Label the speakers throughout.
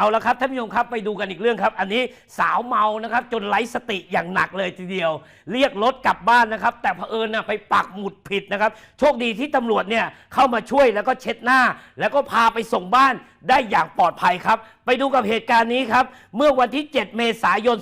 Speaker 1: เอาละครับท่านผู้ชมครับไปดูกันอีกเรื่องครับ อันนี้สาวเมานะครับ จนไร้สติอย่างหนักเลยทีเดียว เรียกรถกลับบ้านนะครับ แต่เผอิญนะไปปักหมุดผิดนะครับ โชคดีที่ตำรวจเนี่ยเข้ามาช่วยแล้วก็เช็ดหน้า แล้วก็พาไปส่งบ้านได้อย่างปลอดภัยครับ ไปดูกับเหตุการณ์นี้ครับ เมื่อวันที่ 7 เมษายน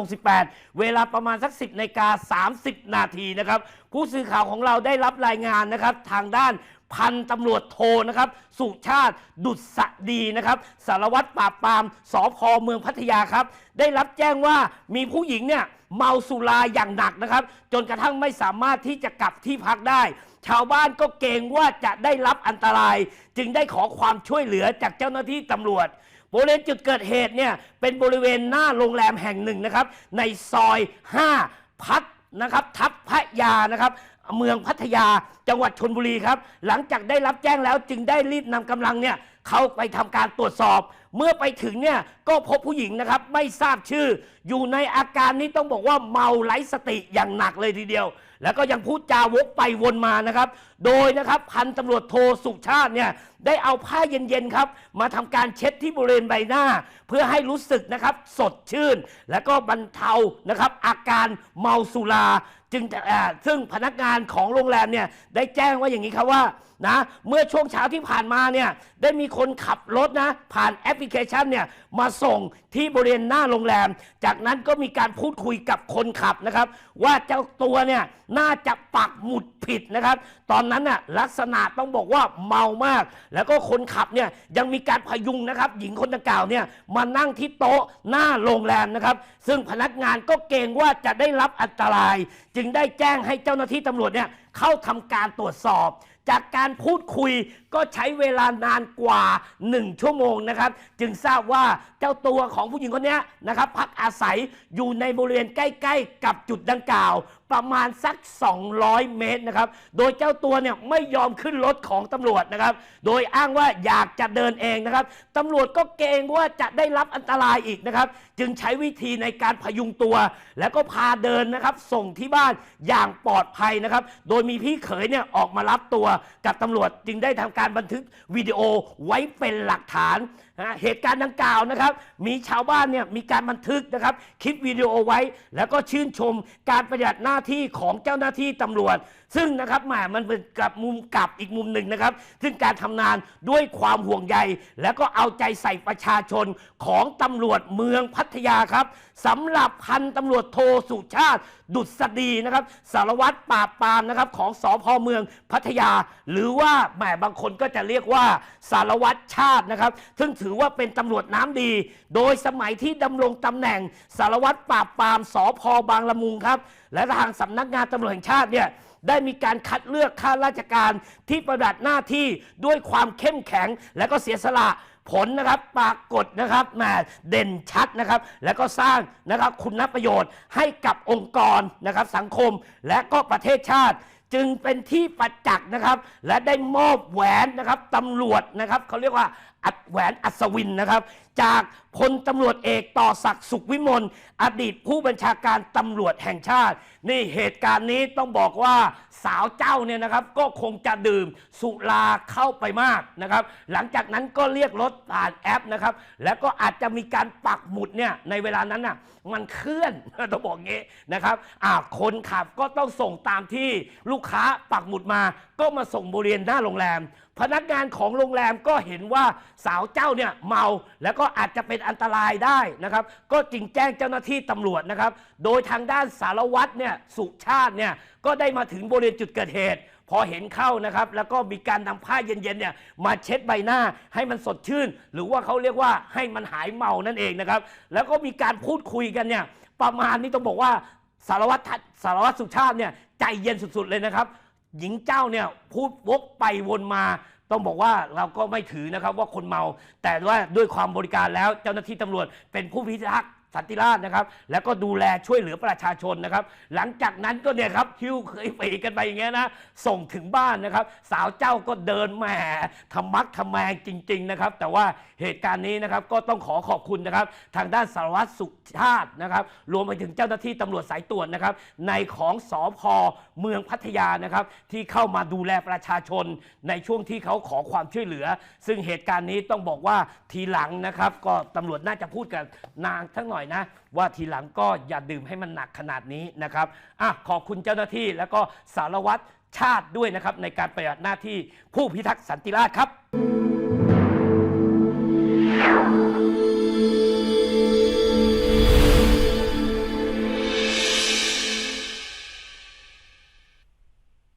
Speaker 1: 2568 เวลาประมาณสัก 10นาฬิกา30 นาทีนะครับผู้สื่อข่าวของเราได้รับรายงานนะครับ ทางด้าน พันตำรวจโทนะครับ สุชาติดุษดีนะครับ สารวัตรปราบปรามสพเมืองพัทยาครับ ได้รับแจ้งว่ามีผู้หญิงเนี่ยเมาสุราอย่างหนักนะครับ จนกระทั่งไม่สามารถที่จะกลับที่พักได้ ชาวบ้านก็เกรงว่าจะได้รับอันตราย จึงได้ขอความช่วยเหลือจากเจ้าหน้าที่ตำรวจบริเวณจุดเกิดเหตุเนี่ยเป็นบริเวณหน้าโรงแรมแห่งหนึ่งนะครับ ในซอย 5 พัทนะครับ ทับพระยานะครับ เมืองพัทยาจังหวัดชนบุรีครับ หลังจากได้รับแจ้งแล้วจึงได้รีบนำกำลังเนี่ยเข้าไปทำการตรวจสอบ เมื่อไปถึงเนี่ยก็พบผู้หญิงนะครับไม่ทราบชื่อ อยู่ในอาการนี้ต้องบอกว่าเมาไร้สติอย่างหนักเลยทีเดียว แล้วก็ยังพูดจาวกไปวนมานะครับ โดยนะครับพันตำรวจโทสุชาติเนี่ยได้เอาผ้าเย็นๆครับ มาทำการเช็ดที่บริเวณใบหน้า เพื่อให้รู้สึกนะครับสดชื่น แล้วก็บรรเทานะครับอาการเมาสุราจึงซึ่งพนักงานของโรงแรมเนี่ยได้แจ้งว่าอย่างนี้ครับว่านะเมื่อช่วงเช้าที่ผ่านมาเนี่ยได้มีคนขับรถนะผ่านแอปลิเคชันเนี่ยมาส่งที่บริเวณหน้าโรงแรม จากนั้นก็มีการพูดคุยกับคนขับนะครับ ว่าเจ้าตัวเนี่ยน่าจะปักหมุดผิดนะครับ ตอนนั้นน่ะลักษณะต้องบอกว่าเมามาก แล้วก็คนขับเนี่ยยังมีการพยุงนะครับ หญิงคนดังกล่าวเนี่ยมานั่งที่โต๊ะหน้าโรงแรมนะครับ ซึ่งพนักงานก็เกรงว่าจะได้รับอันตราย จึงได้แจ้งให้เจ้าหน้าที่ตำรวจเนี่ยเข้าทำการตรวจสอบ จากการพูดคุย ก็ใช้เวลานานกว่า 1 ชั่วโมงนะครับ จึงทราบว่าเจ้าตัวของผู้หญิงคนนี้นะครับ พักอาศัยอยู่ในบริเวณใกล้ๆ กับจุดดังกล่าว ประมาณสัก 200 เมตรนะครับ โดยเจ้าตัวเนี่ยไม่ยอมขึ้นรถของตำรวจนะครับ โดยอ้างว่าอยากจะเดินเองนะครับตำรวจก็เกรงว่าจะได้รับอันตรายอีกนะครับ จึงใช้วิธีในการพยุงตัว แล้วก็พาเดินนะครับ ส่งที่บ้านอย่างปลอดภัยนะครับ โดยมีพี่เขยเนี่ยออกมารับตัวกับตำรวจจึงได้ทำการการบันทึกวิดีโอไว้เป็นหลักฐาน นะเหตุการณ์ดังกล่าวนะครับ มีชาวบ้านเนี่ยมีการบันทึกนะครับคลิปวิดีโอไว้ แล้วก็ชื่นชมการปฏิบัติหน้าที่ของเจ้าหน้าที่ตำรวจ ซึ่งนะครับแหมมันเป็นกลับมุมกลับอีกมุมหนึ่งนะครับ ซึ่งการทำงานด้วยความห่วงใย แล้วก็เอาใจใส่ประชาชนของตำรวจเมืองพัทยาครับสำหรับพันตำรวจโทสุชาติ ดุษฎีนะครับสารวัตรปราบปรามนะครับของสพเมืองพัทยา หรือว่าแหมบางคนก็จะเรียกว่าสารวัตรชาตินะครับ ซึ่งถือว่าเป็นตำรวจน้ำดี โดยสมัยที่ดำรงตำแหน่งสารวัตรปราบปรามสพบางละมุงครับ และทางสำนักงานตำรวจแห่งชาติเนี่ยได้มีการคัดเลือกข้าราชการที่ปฏิบัติหน้าที่ด้วยความเข้มแข็งและก็เสียสละ ผลนะครับปรากฏนะครับแหมเด่นชัดนะครับ แล้วก็สร้างนะครับคุณประโยชน์ให้กับองค์กรนะครับสังคมและก็ประเทศชาติจึงเป็นที่ประจักษ์นะครับ และได้มอบแหวนนะครับตำรวจนะครับเขาเรียกว่าอัดแหวนอัศวินนะครับ จากพลตำรวจเอกต่อศักดิ์สุขวิมลอดีตผู้บัญชาการตำรวจแห่งชาติ นี่เหตุการณ์นี้ต้องบอกว่าสาวเจ้าเนี่ยนะครับ ก็คงจะดื่มสุราเข้าไปมากนะครับ หลังจากนั้นก็เรียกรถผ่านแอปนะครับ แล้วก็อาจจะมีการปักหมุดเนี่ยในเวลานั้นน่ะมันเคลื่อนต้องบอกงี้นะครับอ่าคนขับก็ต้องส่งตามที่ลูกค้าปักหมุดมา ก็มาส่งบริเวณหน้าโรงแรม พนักงานของโรงแรมก็เห็นว่าสาวเจ้าเนี่ยเมา แล้วก็อาจจะเป็นอันตรายได้นะครับ ก็จึงแจ้งเจ้าหน้าที่ตำรวจนะครับ โดยทางด้านสารวัตรเนี่ยสุชาติเนี่ยก็ได้มาถึงบริเวณจุดเกิดเหตุพอเห็นเข้านะครับ แล้วก็มีการนำผ้าเย็นๆเนี่ยมาเช็ดใบหน้าให้มันสดชื่น หรือว่าเขาเรียกว่าให้มันหายเมานั่นเองนะครับ แล้วก็มีการพูดคุยกันเนี่ยประมาณนี้ต้องบอกว่าสารวัตรสารวัตรสุชาติเนี่ยใจเย็นสุดๆเลยนะครับ หญิงเจ้าเนี่ยพูดวกไปวนมา ต้องบอกว่าเราก็ไม่ถือนะครับว่าคนเมา แต่ว่าด้วยความบริการแล้วเจ้าหน้าที่ตำรวจเป็นผู้พิทักษ์ สันติราชนะครับ แล้วก็ดูแลช่วยเหลือประชาชนนะครับ หลังจากนั้นก็เนี่ยครับฮิ้วเคยปีกันไปอย่างเงี้ยนะส่งถึงบ้านนะครับ สาวเจ้าก็เดินแหมทำมักทำแมงจริง ๆ นะครับ แต่ว่าเหตุการณ์นี้นะครับก็ต้องขอขอบคุณนะครับ ทางด้านสารวัตรสุชาตินะครับ รวมไปถึงเจ้าหน้าที่ตำรวจสายตรวจนะครับ ในของสอพเมืองพัทยานะครับ ที่เข้ามาดูแลประชาชน ในช่วงที่เขาขอความช่วยเหลือ ซึ่งเหตุการณ์นี้ต้องบอกว่าทีหลังนะครับ ก็ตำรวจน่าจะพูดกับนางทั้งหน่อยอยนะ ว่าทีหลังก็อย่าดื่มให้มันหนักขนาดนี้นะครับอะขอบคุณเจ้าหน้าที่แล้วก็สารวัตรชาติด้วยนะครับในการปฏิบัติหน้าที่ผู้พิทักษ์สันติราษฎร์ครับ